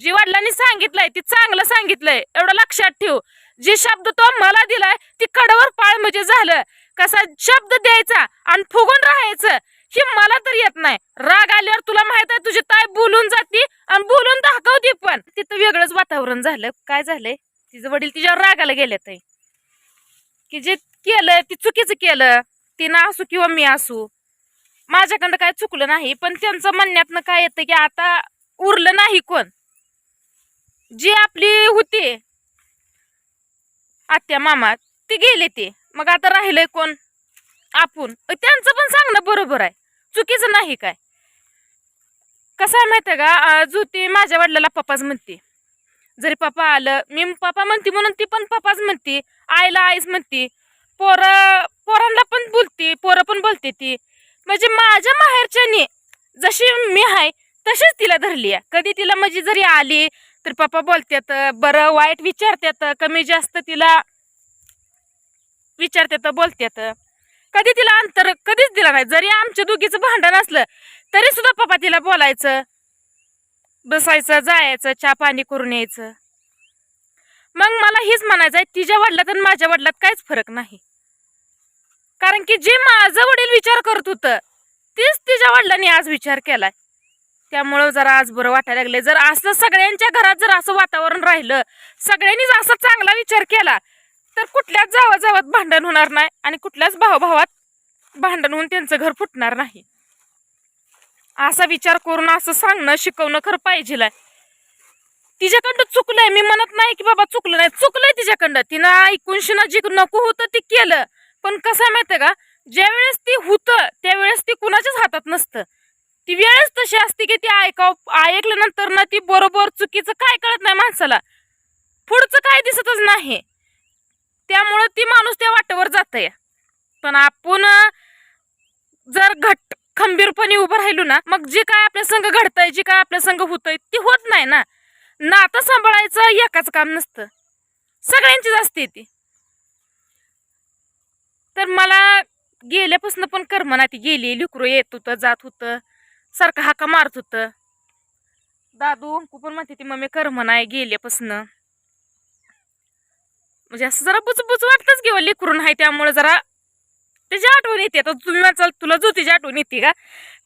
जी वडिलांनी सांगितलंय ती चांगलं सांगितलंय. एवढं लक्षात ठेव. जे शब्द तो मला दिलाय ती कडवर पाळ म्हणजे झालं. कसा शब्द द्यायचा आणि फुगून राहायचं हे मला तर येत नाही. राग आल्यावर तुला माहीत आहे तुझी ताई बोलून जाती आणि बोलून दाखवते पण. तिथं वेगळंच वातावरण झालं. काय झालंय? तिचे वडील तिच्यावर रागाला गेले ते की जे केलं ती चुकीचं केलं. तिनं असू किंवा मी असू. माझ्याकडं काय चुकलं नाही पण त्यांचं म्हणण्यातनं काय येतं की आता उरलं नाही कोण. जी आपली होती आत्या मामा ते गेले ते. मग आता राहिलंय कोण? आपण. त्यांचं पण सांगणं बरोबर आहे. चुकीचं नाही काय? कसं आहे माहिती आहे का? अ, जुती माझ्या वडिलाला पप्पाच म्हणते. जरी पप्पा आलं मी पप्पा म्हणते म्हणून ती पण पप्पाच म्हणते. आईला आईच म्हणते. पोरं पोरांना पण बोलते पोरं पण बोलते ती. म्हणजे माझ्या माहेरच्यानी जशी मी आहे तशीच तिला धरली आहे. कधी तिला म्हणजे जरी आली तर पप्पा बोलतात बरं वाईट विचारतात कमी जास्त तिला विचारत्यात बोलतात. कधी तिला अंतर कधीच दिला नाही. जरी आमच्या दोघीचं भांडण असलं तरी सुद्धा पप्पा तिला बोलायचं बसायचं जायचं चहा पाणी करून यायचं. मग मला हेच म्हणायचं आहे तिच्या वडिलात आणि माझ्या वडिलात काहीच फरक नाही. कारण की जे माझं वडील विचार करत होतं तीच तिच्या वडिलांनी आज विचार केलाय. त्यामुळं जरा आज बरं वाटायला लागले जर असं सगळ्यांच्या घरात जर असं वातावरण राहिलं सगळ्यांनीच असा चांगला विचार केला तर कुठल्याच जावा जावात भांडण होणार नाही आणि कुठल्याच भावाभावात भांडण होऊन त्यांचं घर फुटणार नाही. असा विचार करून असं सांगणं शिकवणं खरं पाहिजे तिच्याकडं चुकलंय. मी म्हणत नाही की बाबा चुकलं नाही. चुकलंय तिच्याकडं तिनं ऐकूनशी ना जे नको होतं ते केलं. पण कसं आहे माहितीये का? ज्यावेळेस ती होतं त्यावेळेस ती कुणाच्याच हातात नसतं. ती वेळच तशी असते की ती ऐकाव ऐकल्यानंतर ना ती बरोबर चुकीचं काय कळत नाही माणसाला. पुढचं काय दिसतच नाही. त्यामुळं ती माणूस त्या वाटेवर जात आहे पण आपण जर घट खंबीरपणे उभं राहिलो ना मग जे काय आपल्या संघ घडतंय जे काय आपल्या संघ होतंय ते होत नाही ना. नातं सांभाळायचं एकाच काम नसतं. सगळ्यांचीच असते ती. तर मला गेल्यापासून पण कर्मना ती. गेली लिकरू येत होतं जात होतं. सारखं हाका मारत होतं. दादू अंकू पण म्हणते ती मम्मी कर्मना आहे गेल्यापासनं. म्हणजे असं जरा बुचबुच वाटतच घेऊ लेकरून आहे त्यामुळे जरा त्याची आठवण येते. आता तुम्ही म्हणाल तुला जो तिची आठवण येते का?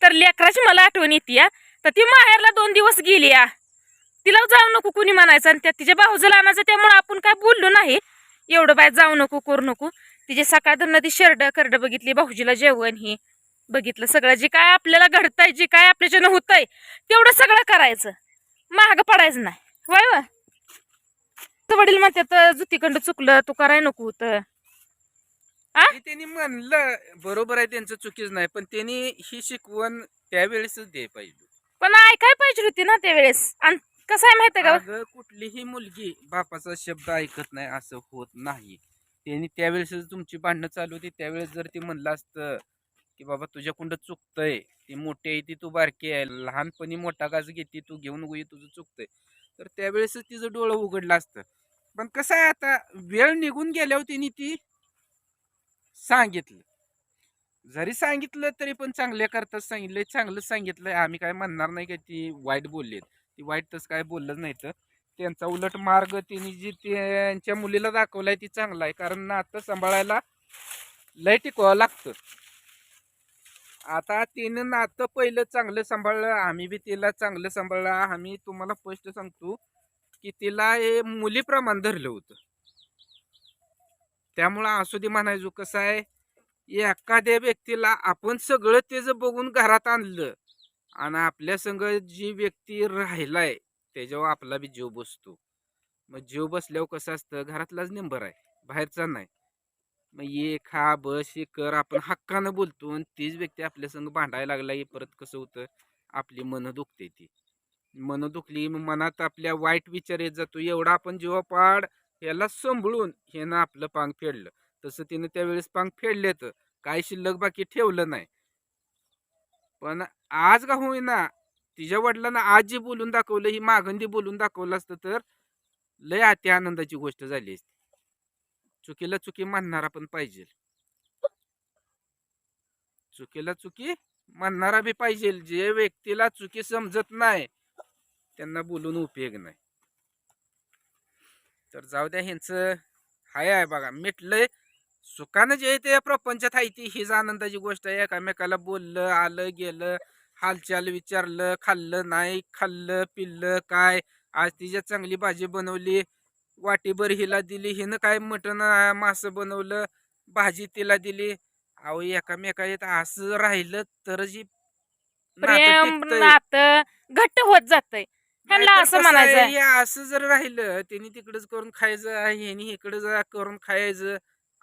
तर लेकराची मला आठवण येते या तर ती माहेरला दोन दिवस गेली या तिला जाऊ नको कुणी म्हणायचं आणि त्या तिच्या भाऊजाला आणायचं त्यामुळे आपण काय बोललो नाही. एवढं बाय जाऊ नको करू नको. तिचे सकाळ धरणं ती शर्ट करडं बघितली भाऊजीला जेवण ही. बघितलं सगळं. जे काय आपल्याला घडतंय जे काय आपल्याच्यानं होतंय तेवढं सगळं करायचं. महाग पडायचं नाही. वय वडील म्हणतात जुतीखंड चुकलं तू कराय नको होतं. त्यांनी म्हणलं बरोबर आहे त्यांचं चुकीच नाही पण त्यांनी ही शिकवण त्यावेळेसच द्याय पाहिजे पण ऐकाय पाहिजे होती ना त्यावेळेस. आणि कसं आहे माहितीये का? कुठलीही मुलगी बापाचा शब्द ऐकत नाही असं होत नाही. त्यांनी त्यावेळेसच तुमची भांडणं चालू होती. त्यावेळेस जर ते म्हणलं असतं की बाबा तुझ्याकडं चुकतंय ती मोठी आहे ती तू बारकी आहे लहानपणी मोठा गाज घेते तू घेऊन गुई तुझं चुकतंय. तर त्यावेळेसच तिचं डोळं उघडलं असतं. पण कसं आहे आता वेळ निघून गेल्यावर तिने ती सांगितलं. जरी सांगितलं तरी पण चांगल्या करताच सांगितलंय चांगलं सांगितलंय. आम्ही काय म्हणणार नाही का ती वाईट बोलली ती वाईट तसं काय बोललंच नाही तर. त्यांचा उलट मार्ग तिने जी त्यांच्या मुलीला दाखवलाय ती चांगला आहे. कारण नातं सांभाळायला लय टिकवावं लागतं. आता तिनं नातं पहिलं चांगलं सांभाळलं आम्ही बी तिला चांगलं सांभाळलं. आम्ही तुम्हाला स्पष्ट सांगतो की तिला हे मुलीप्रमाण धरलं होतं. त्यामुळं असू दे म्हणायचो कसं आहे? एखाद्या व्यक्तीला आपण सगळं त्याचं बघून घरात आणलं आणि आपल्या संग जी व्यक्ती राहिलाय त्याच्यावर आपला बी जीव बसतो. मग जीव बसल्यावर कसं असतं? घरातलाच नंबर आहे. बाहेरचा नाही. मग ये खा बस हे कर आपण हक्कानं बोलतो आणि तीच व्यक्ती आपल्या संग भांडायला लागला हे परत कसं होतं? आपली मनं दुखते ती. मनं दुखली मग मनात आपल्या वाईट विचार येत जातो. एवढा आपण जेव्हा पाड याला सांभाळून ह्यानं आपलं पांग फेडलं. तसं तिनं त्यावेळेस पांग फेडले तर काय शिल्लक बाकी ठेवलं नाही. पण आज का होईना तिच्या वडिलांना आज जे बोलून दाखवलं ही मागंदी बोलून दाखवलं असतं तर लय अति आनंदाची गोष्ट झाली असती. चुकीला चुकी मानणारा पण पाहिजे. चुकीला चुकी मानणारा बी पाहिजे. जे व्यक्तीला चुकी समजत नाही त्यांना बोलून उपयोग नाही. तर जाऊ द्या ह्यांचं हाय आहे बघा. मिटलंय. सुखानं जे ते प्रपंचात आहे ती हीच आनंदाची गोष्ट आहे. एकामेकाला बोललं आलं गेलं हालचाल विचारलं खाल्लं नाही खाल्लं पिल्लं काय? आज तिच्या चांगली भाजी बनवली वाटीभर हिला दिली. हिनं काय मटण मासं बनवलं भाजी तिला दिली. अहो एकामेका येत असं राहिलं ही नातं प्रेम. नातं घट्ट होत जातंय. असं म्हणायचं असं जर राहिलं त्यांनी तिकडच करून खायचं ह्यानी इकडे जा करून खायचं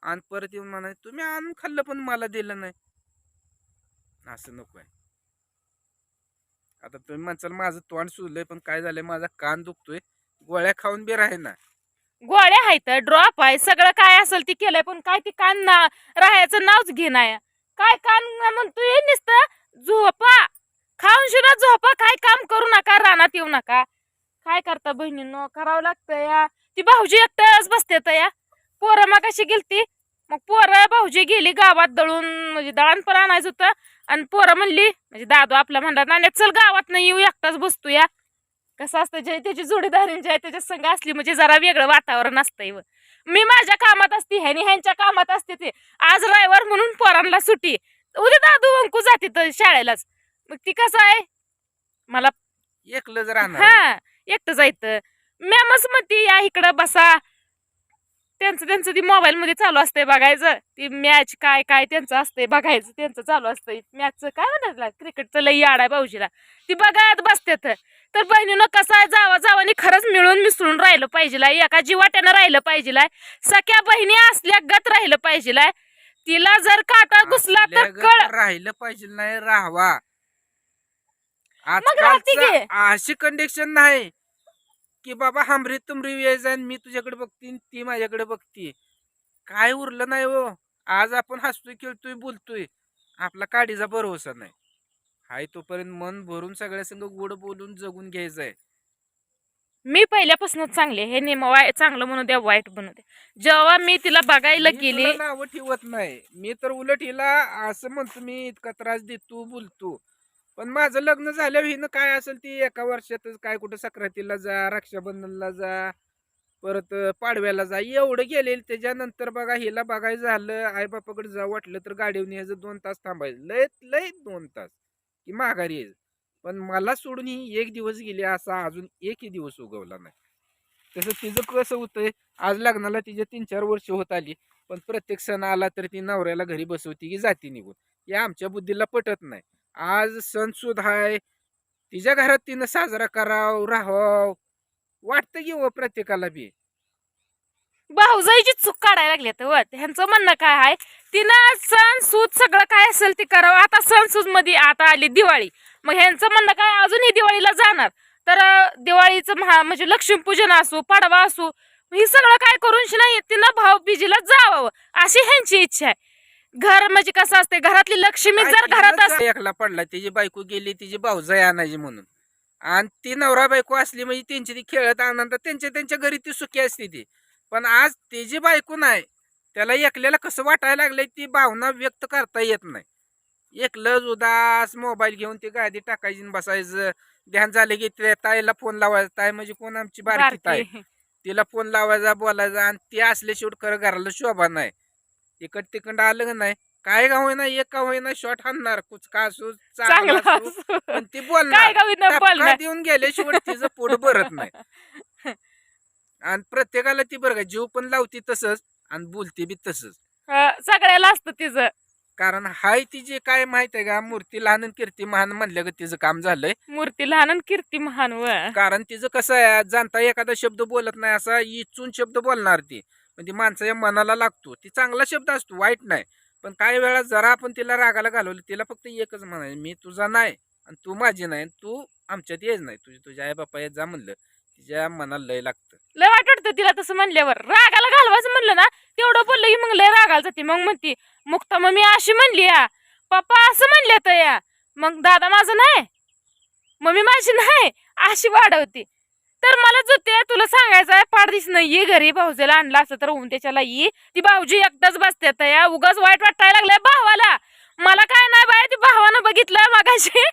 आणि परत येऊन म्हणायचं तुम्ही आणून खाल्लं पण मला दिलं नाही. असं नको आहे. आता तुम्ही म्हणसाल माझं तोंड सुजलंय पण काय झालंय? माझा कान दुखतोय. गोळ्या खाऊन बी राहे ना गोळ्या आहेत ड्रॉप आहे सगळं काय असेल ती केलंय पण काय ती कान ना राहायचं नावच घेणार काय कान म्हणतोय नुसतं झोपा. खाऊन शिना झोपा काय काम करू नका रानात येऊ नका. काय करता बहिणींनो करावं लागतं या. ती भाऊजी एकट्याच बसते तर या. पोरं मग कशी गेलती. मग पोरं भाऊजी गेली गावात दळून म्हणजे दळण पण आणायचं होतं. आणि पोरं म्हणली म्हणजे दादू आपला म्हणला नाण्या चल गावात नाही येऊ एकटाच बसतो या कसं असतं जे त्याची जोडीदारीन जे आहे त्याच्या संग असली म्हणजे जरा वेगळं वातावरण असतंय व. मी माझ्या कामात असते ह्यानी ह्यांच्या कामात असते ते. आज रविवार म्हणून पोरांना सुट्टी. उद्या दादू अंकू जाते तर शाळेलाच. मग ती कसं आहे? मला एकलं जर हा एकटं जायचं. मॅमच म्हणते या इकडं बसा. त्यांचं त्यांचं ती मोबाईल मध्ये चालू असतंय बघायचं. ती मॅच काय काय त्यांचं असतंय बघायचं त्यांचं चालू असतंय. मॅचचं काय म्हणायचं क्रिकेटचं लई याड आहे भाऊजीला. ती बघत बसतात तर बहिणीनं कसं आहे? जावा जावानी खरंच मिळून मिसळून राहिलं पाहिजे एका जीवाट्यानं राहिलं पाहिजे सख्या बहिणी असल्या गत राहिलं पाहिजे तिला जर काटा घुसला तर कळ राहिलं पाहिजे नाही राहावा. अशी कंडिशन नाही. की बाबा हमरी तुमरी वेळ जाईन मी तुझ्याकडे बघते आणि ती माझ्याकडे बघते. काय उरलं नाही हो. आज आपण हसतोय खेळतोय बोलतोय. आपला काडीचा भरोसा नाही. हाय तोपर्यंत मन भरून सगळ्या संग गोड बोलून जगून घ्यायचंय. मी पहिल्यापासूनच चांगले हे नेम चांगलं म्हणू द्या वाईट बनू द्या. जेव्हा मी तिला बघायला मी गेली तुला नावं ठेवत नाही. मी तर उलट हिला असं म्हणतो मी इतका त्रास देतो बोलतो. पण माझं लग्न झाल्यावर हिनं काय असेल ती एका वर्षातच काय कुठं सक्रातीला जा रक्षाबंधनला जा परत पाडव्याला जा एवढं गेले त्याच्यानंतर बघा हिला बघायचं झालं आई बापाकडे जा वाटलं तर गाडीवर यायचं दोन तास थांबायचं. लयत लयत दोन तास की माघारी यायचं. पण मला सोडून ही एक दिवस गेली असा अजून एकही दिवस उगवला नाही. तसं तिचं कसं होतंय आज लग्नाला तिच्या तीन चार वर्ष होत आली पण प्रत्येक सण आला तर ती नवऱ्याला घरी बसवती की जाती निघून. या आमच्या बुद्धीला पटत नाही. आज सणसूद आहे हाय. तिच्या घरात तिनं साजरा कराव राहाव. वाटतं की व प्रत्येकाला बी. भाऊजाईची चूक काढायला लागली तर ह्यांचं म्हणणं काय आहे तिनं सण सूद सगळं काय असेल ते करावं. आता सण सूदमध्ये आता आली दिवाळी. मग ह्यांचं म्हणणं काय? अजूनही दिवाळीला जाणार. तर दिवाळीचं महा म्हणजे लक्ष्मीपूजन असो पाडवा असू हे सगळं काय करून नाही तिनं भाऊबीजीला जावावं अशी ह्यांची इच्छा आहे. घर म्हणजे कसं असते घरातली लक्ष्मी जर घरात असते एकला पडला तिची बायको गेली तिची भाऊजाई आणायची म्हणून. आणि ती नवरा बायको असली म्हणजे त्यांची ती खेळत आनंद त्यांच्या त्यांच्या घरी ती सुखी असते ती. पण आज तिची बायको नाही त्याला एकल्याला कसं वाटायला लागलंय ती भावना व्यक्त करता येत नाही. एकलंच उदास मोबाईल घेऊन ती गादी टाकायची बसायचं. ध्यान झालं की ताईला फोन लावायचा ताई म्हणजे कोण आमची बारकी ताई. तिला फोन लावायचा बोलायचा आणि ती असले शेवट खरं घराला शोभा नाही. इकड तिकड आलं का नाही? काय का होईना एक का होईना शॉट हाणणार कुचका असो चांगला चांगलं असो असो. पण ती काय बोलणार टपका बोलणार. देऊन गेल्याशिवाय तिचं पोट भरत नाही. आणि प्रत्येकाला ती बरं का जीव पण लावती तसंच आणि बोलते बी तसंच. सगळ्याला असतं तिचं. कारण हाय तिची काय माहीत आहे का मूर्ती लहान आणि कीर्ती महान म्हणल्या का तिचं काम झालंय. मूर्ती लहान आणि कीर्ती महान व. कारण तिचं कसं आहे जाणता एखादा शब्द बोलत नाही असा इचून शब्द बोलणार ती. म्हणजे माणसाच्या मनाला लागतो. ती चांगला शब्द असतो वाईट नाही. पण काही वेळा जरा आपण तिला रागाला घालवलं तिला फक्त एकच म्हणायचं मी तुझा नाही आणि तू माझी नाही आणि तू आमच्यात येच नाही. तुझी तुझ्या आई बापा येत जा म्हणलं तिच्या मनाला लय लागतं. लय वाट वाटतं तिला तसं म्हणल्यावर. रागाला घालवायचं म्हणलं ना तेवढं बोललं की मग लय रागाला जाते. मग म्हणती मुक्ता मी अशी म्हणली या पप्पा असं म्हणल्या तर या. मग दादा माझं नाही मम्मी माझी नाही अशी वाढवते. तर मला जो ते तुला सांगायचं आहे पाडदिस नाही ये घरी भाऊजीला आणला असं तर होऊन त्याच्याला ये ती भाऊजी एकटाच बसते तर या उगाच वाईट वाटायला लागलाय भावाला. मला काय नाही बाय ती भावानं बघितलं मागाशी.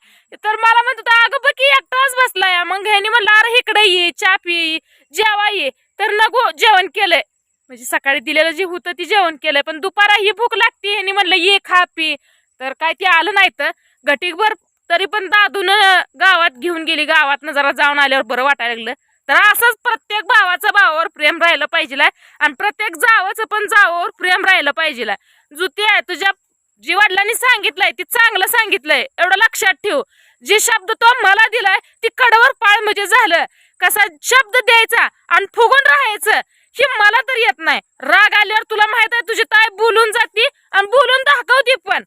तर मला म्हणत होता अगं बघ की एकटाच बसलाय. मग ह्यानी म्हणलं इकडे ये चहा पी जेवा ये. तर नको जेवण केलंय. म्हणजे सकाळी दिलेलं जे होतं ते जेवण केलंय. पण दुपारा ही भूक लागते ह्यानी म्हणलं ये खा पी. तर काय ते आलं नाही तर घटीकभर तरी पण दादून गावात घेऊन गेली गावात जरा जाऊन आल्यावर बरं वाटायला लागलं. तर असंच प्रत्येक भावाचं भावावर प्रेम राहिलं पाहिजे आणि प्रत्येक जावाचं पण जावावर प्रेम राहिलं पाहिजे जुती आहे तुझ्या जी वडिलांनी सांगितलंय ती चांगलं सांगितलंय एवढं लक्षात ठेव. जे शब्द तो मला दिलाय ती कडवर पाळ म्हणजे झालं. कसा शब्द द्यायचा आणि फुगून राहायचं हे मला तर येत नाही. राग आल्यावर तुला माहीत आहे तुझी ताय बोलून जाती आणि बोलून दाखवती पण.